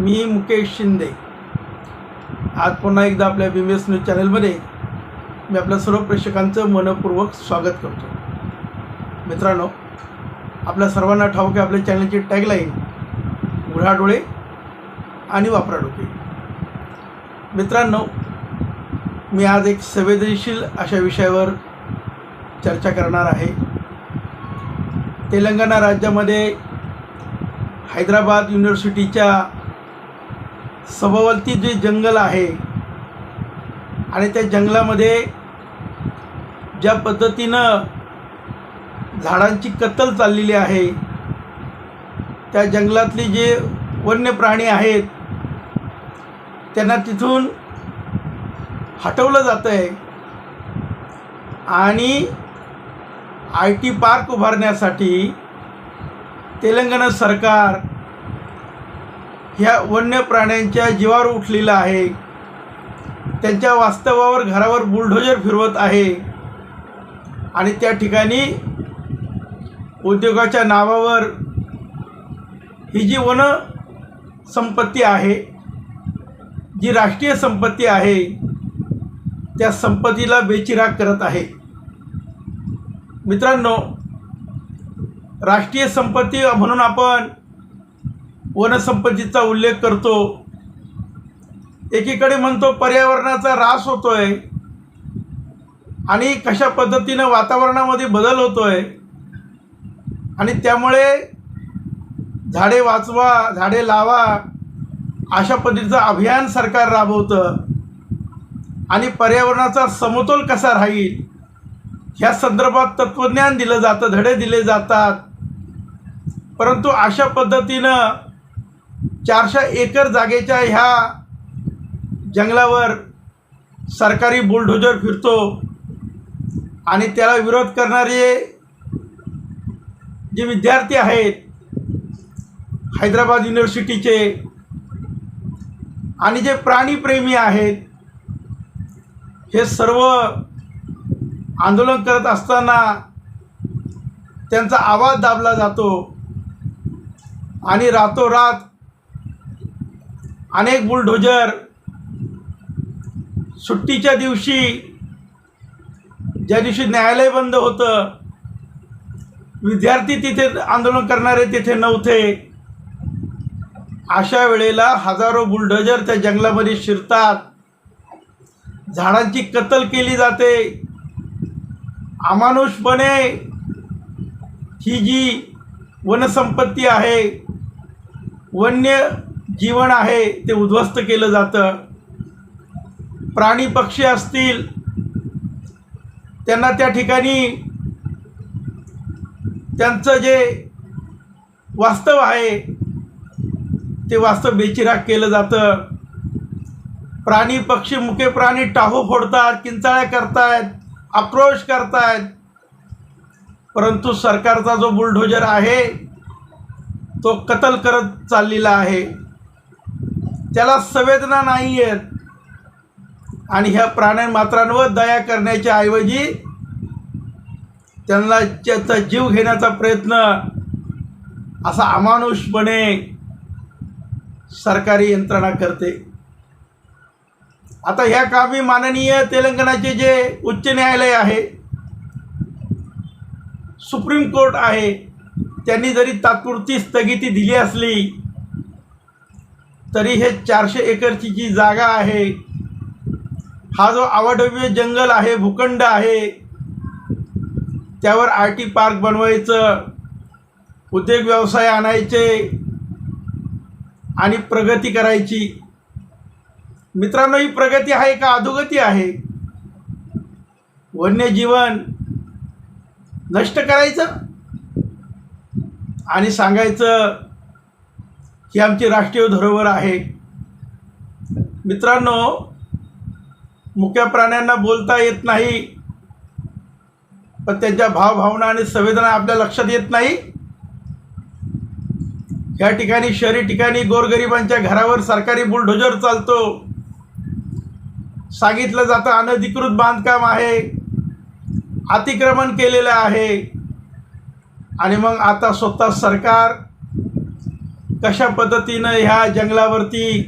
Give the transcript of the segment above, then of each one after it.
मी मुकेश शिंदे. आज पुन्हा एकदा आपल्या बी एस न्यूज चॅनलमध्ये मी आपल्या सर्व प्रेक्षकांचं मनपूर्वक स्वागत करतो. मित्रांनो आपल्या सर्वांना ठाऊक आहे आपल्या चॅनलची टॅगलाईन उघडा डोळे आणि वापरा डोके. मित्रांनो मी आज एक संवेदनशील अशा विषयावर चर्चा करणार आहे. तेलंगणा राज्यामध्ये हैदराबाद युनिव्हर्सिटीच्या सभोवलती जे जंगल आहे आणि त्या जंगलामध्ये ज्या पद्धतीनं झाडांची कत्तल चाललेली आहे त्या जंगलातली जे वन्य प्राणी आहेत त्यांना तिथून हटवलं जातं आहे आणि आय टी पार्क उभारण्यासाठी तेलंगणा सरकार ह्या वन्य प्राण्यांच्या जीवावर उठलेलं आहे. त्यांच्या वास्तवावर घरावर बुलडोजर फिरवत आहे. आणि त्या ठिकाणी उद्योगाच्या नावावर ही जी वन संपत्ती आहे जी राष्ट्रीय संपत्ती आहे त्या संपत्तीला बेचिराग करत आहे. मित्रांनो राष्ट्रीय संपत्ती म्हणून आपण वनसंपत्तीचा उल्लेख करतो. एकीकडे म्हणतो पर्यावरणाचा ऱ्हास होतोय आणि कशा पद्धतीनं वातावरणामध्ये बदल होतोय. आणि त्यामुळे झाडे वाचवा झाडे लावा अशा पद्धतीचं अभियान सरकार राबवतं. आणि पर्यावरणाचा समतोल कसा राहील? ह्या संदर्भात तत्त्वज्ञान दिलं जातं धडे दिले जातात. परंतु अशा पद्धतीनं चारशे एकर जागेच्या ह्या जंगलावर सरकारी बुलडोजर फिरतो. आणि त्याला विरोध करणारे जे विद्यार्थी आहेत हैदराबाद युनिव्हर्सिटीचे आणि जे प्राणीप्रेमी आहेत हे सर्व आंदोलन करत असताना त्यांचा आवाज दाबला जातो. आणि रातोरात अनेक बुलडोजर सुट्टीच्या दिवशी ज्या दिवशी न्यायालय बंद होतं विद्यार्थी तिथे आंदोलन करणारे तिथे नव्हते. अशा वेळेला हजारो बुलडोजर त्या जंगलामध्ये शिरतात. झाडांची कत्तल केली जाते. अमानुषपणे ही जी वनसंपत्ती आहे वन्य जीवन आहे ते उद्ध्वस्त केलं जातं. प्राणी पक्षी असतील त्यांना त्या ठिकाणी त्यांचं जे वास्तव आहे ते वास्तव बेचिराग केलं जातं. प्राणी पक्षी मुके प्राणी टाहू फोडतात किंचाळ्या करतायत आक्रोश करतायत. परंतु सरकारचा जो बुलडोजर आहे तो कतल करत चाललेला आहे. त्याला संवेदना नाही आहेत आणि ह्या प्राण्यांमात्रांवर दया करण्याच्या ऐवजी त्यांना त्याचा जीव घेण्याचा प्रयत्न असा अमानुषपणे सरकारी यंत्रणा करते. आता ह्या कामी माननीय तेलंगणाचे जे उच्च न्यायालय आहे सुप्रीम कोर्ट आहे त्यांनी जरी तात्पुरती स्थगिती दिली असली तरी हे चारशे एकरची जी जागा आहे हा जो अवाढव्य जंगल आहे भूखंड आहे त्यावर आय टी पार्क बनवायचं उद्योग व्यवसाय आणायचे आणि प्रगती करायची. मित्रांनो ही प्रगती आहे का? अधोगती आहे. वन्यजीवन नष्ट करायचं आणि सांगायचं ही आमची राष्ट्रीय धरोहर आहे. मित्रांनो मुक्या प्राण्यांना बोलता येत नाही पण त्यांच्या भावभावना आणि संवेदना आपल्या लक्षात येत नाही. या ठिकाणी शहरी ठिकाणी गोरगरिबांच्या घरावर सरकारी बुलडोजर चालतो. सांगितलं जातं अनधिकृत बांधकाम आहे. अतिक्रमण केलेलं आहे. आणि मग आता स्वतः सरकार कशा पद्धतीनं ह्या जंगलावरती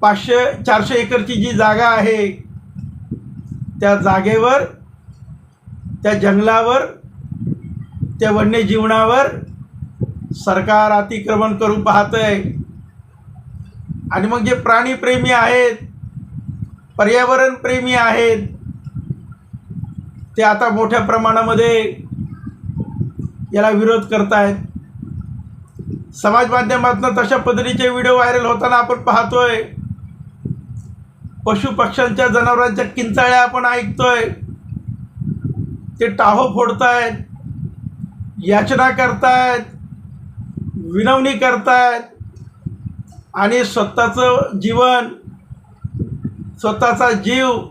पाचशे चारशे एकरची जी जागा आहे त्या जागेवर त्या जंगलावर त्या वन्यजीवनावर सरकार अतिक्रमण करून पाहतंय. आणि मग जे प्राणीप्रेमी आहेत पर्यावरणप्रेमी आहेत ते आता मोठ्या प्रमाणामध्ये याला विरोध करतायत. समाज माध्यमातून तशा पद्धतीचे व्हिडिओ व्हायरल होताना आपण पाहतोय. पशु पक्ष्यांच्या जनावरांच्या किंचाळ्या आपण ऐकतोय. ते टाहो फोडतायत याचना करतायत विनवणी करतायत. आणि स्वतःचं जीवन स्वतःचा जीव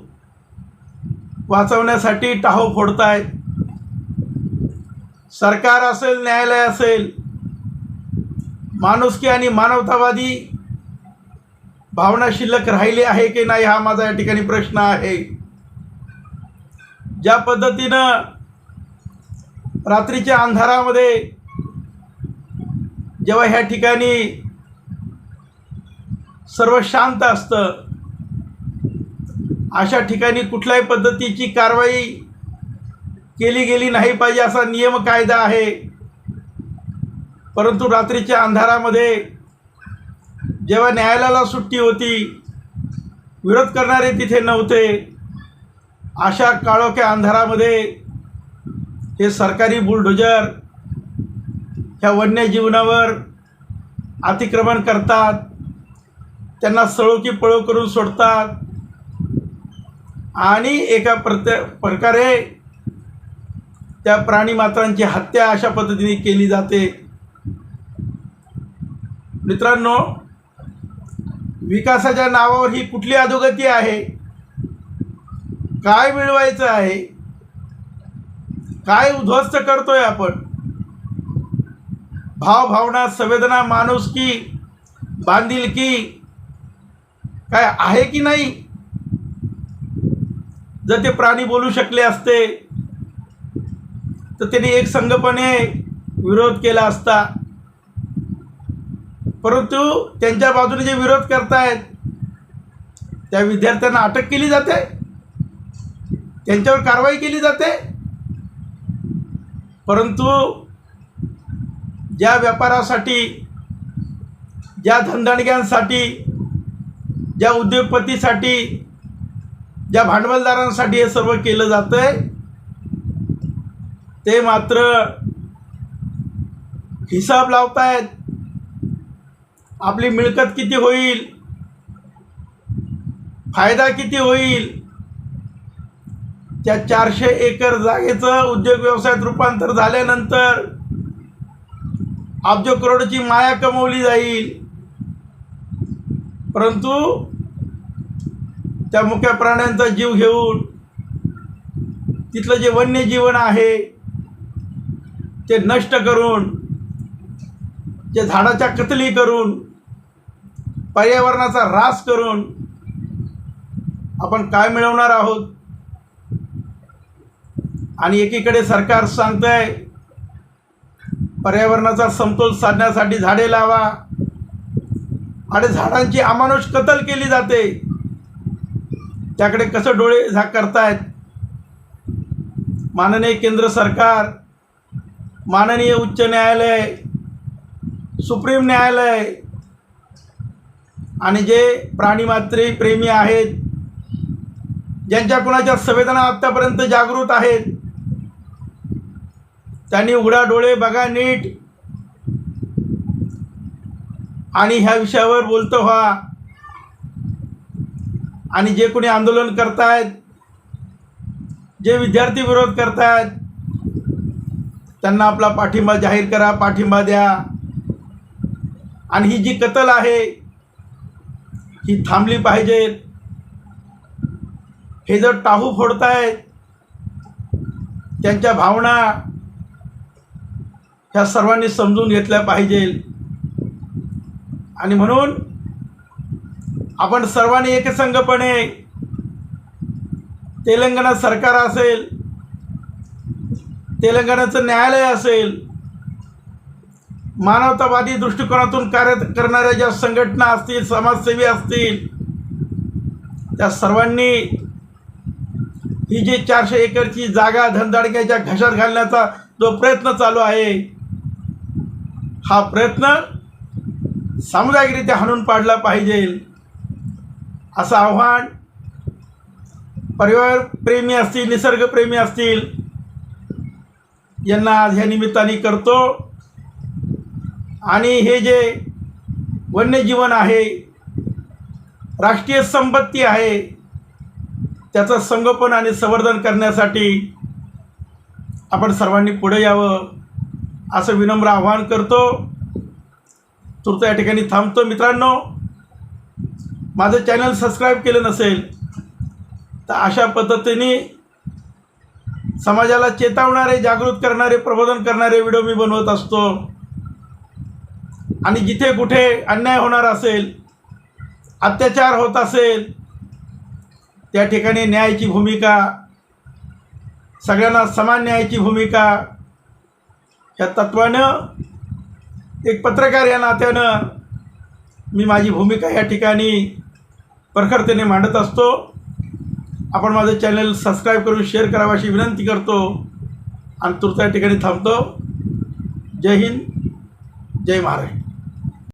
वाचवण्यासाठी टाहो फोडतायत. सरकार असेल न्यायालय असेल माणुसकी आणि मानवतावादी भावना शिल्लक राहिली आहे की नाही हा माझा या ठिकाणी प्रश्न आहे. ज्या पद्धतीनं रात्रीच्या अंधारामध्ये जेव्हा ह्या ठिकाणी सर्व शांत असतं अशा ठिकाणी कुठल्याही पद्धतीची कारवाई केली गेली नाही पाहिजे असा नियम कायदा आहे. परंतु रात्रीच्या अंधारामध्ये जेव्हा न्यायालयाला सुट्टी होती विरोध करणारे तिथे नव्हते अशा काळोख्या अंधारामध्ये हे सरकारी बुलडोजर ह्या वन्यजीवनावर अतिक्रमण करतात त्यांना सळोकी पळो करून सोडतात आणि एका प्रत्ये प्रकारे त्या प्राणीमात्रांची हत्या अशा पद्धतीने केली जाते. मित्रांनो विकासाच्या नावावर ही कुठली अधोगती आहे? काय मिळवायचं आहे? काय उद्ध्वस्त करतोय आपण? भावभावना संवेदना माणूस की बांधील बांधिलकी काय आहे की नाही? जर ते प्राणी बोलू शकले असते तर त्यांनी एक संघपणे विरोध केला असता परंतु त्यांच्या बाजूने जे विरोध करतायत त्या विद्यार्थ्यांना अटक केली जाते त्यांच्यावर कारवाई केली जाते. परंतु ज्या व्यापारासाठी ज्या धंदाणग्यांसाठी ज्या उद्योगपतीसाठी ज्या भांडवलदारांसाठी हे सर्व केलं जातं आहे ते मात्र हिसाब लावतायत. आपली मिळकत किती होईल? फायदा किती होईल? त्या चारशे एकर जागेचं उद्योग व्यवसायात रूपांतर झाल्यानंतर अब्ज करोडची माया कमवली जाईल परंतु त्या मुख्या प्राण्यांचा जीव घेऊन तिथलं जे वन्यजीवन आहे ते नष्ट करून जे झाडाच्या कतली करून पर्यावरणाचा ऱ्हास करून आपण काय मिळवणार आहोत? आणि एकीकडे सरकार सांगतंय पर्यावरणाचा समतोल साधण्यासाठी झाडे लावा आणि झाडांची अमानुष कतल केली जाते. त्याकडे कसं डोळे झाक करतायत? माननीय केंद्र सरकार माननीय उच्च न्यायालय सुप्रीम न्यायालय आणि जे प्राणीमात्रे प्रेमी आहेत ज्यांच्या कुणाच्या संवेदना आत्तापर्यंत जागृत आहेत त्यांनी उघडा डोळे बघा नीट. आणि ह्या विषयावर बोलतो व्हा. आणि जे कोणी आंदोलन करतायत जे विद्यार्थी विरोध करतायत त्यांना आपला पाठिंबा जाहीर करा पाठिंबा द्या. आणि ही जी कतल आहे ही थांबली पाहिजे. हे जर टाहू फोडतायत त्यांच्या भावना ह्या सर्वांनी समजून घेतल्या पाहिजे आणि म्हणून आपण सर्वांनी एकसंघपणे तेलंगणा सरकार असेल तेलंगणाचं न्यायालय असेल मानवतावादी दृष्टिकोनातून कार्य करणाऱ्या ज्या संघटना असतील समाजसेवी असतील त्या सर्वांनी ही जी चारशे एकरची जागा धनदाडक्याच्या घशात घालण्याचा जो प्रयत्न चालू आहे हा प्रयत्न सामुदायिकरित्या हाणून पाडला पाहिजे. असं आव्हान परिवार प्रेमी असतील निसर्गप्रेमी असतील यांना आज ह्या निमित्ताने करतो. आणि हे जे वन्यजीवन आहे राष्ट्रीय संपत्ती आहे त्याचं संगोपन आणि संवर्धन करण्यासाठी आपण सर्वांनी पुढे यावं असं विनम्र आवाहन करतो. तुर्त या ठिकाणी थांबतो. मित्रांनो माझं चॅनल सबस्क्राईब केलं नसेल तर अशा पद्धतीने समाजाला चेतावणारे जागृत करणारे प्रबोधन करणारे व्हिडिओ मी बनवत असतो. आणि जिथे कुठे अन्याय होणार असेल अत्याचार होत असेल त्या ठिकाणी न्यायाची भूमिका सगळ्यांना समान न्यायाची भूमिका या तत्वानं एक पत्रकार या नात्यानं मी माझी भूमिका या ठिकाणी प्रखरतेने मांडत असतो. आपण माझं चॅनल सबस्क्राईब करून शेअर करावं अशी विनंती करतो आणि तुर्त या ठिकाणी थांबतो. जय हिंद जय महाराष्ट्र.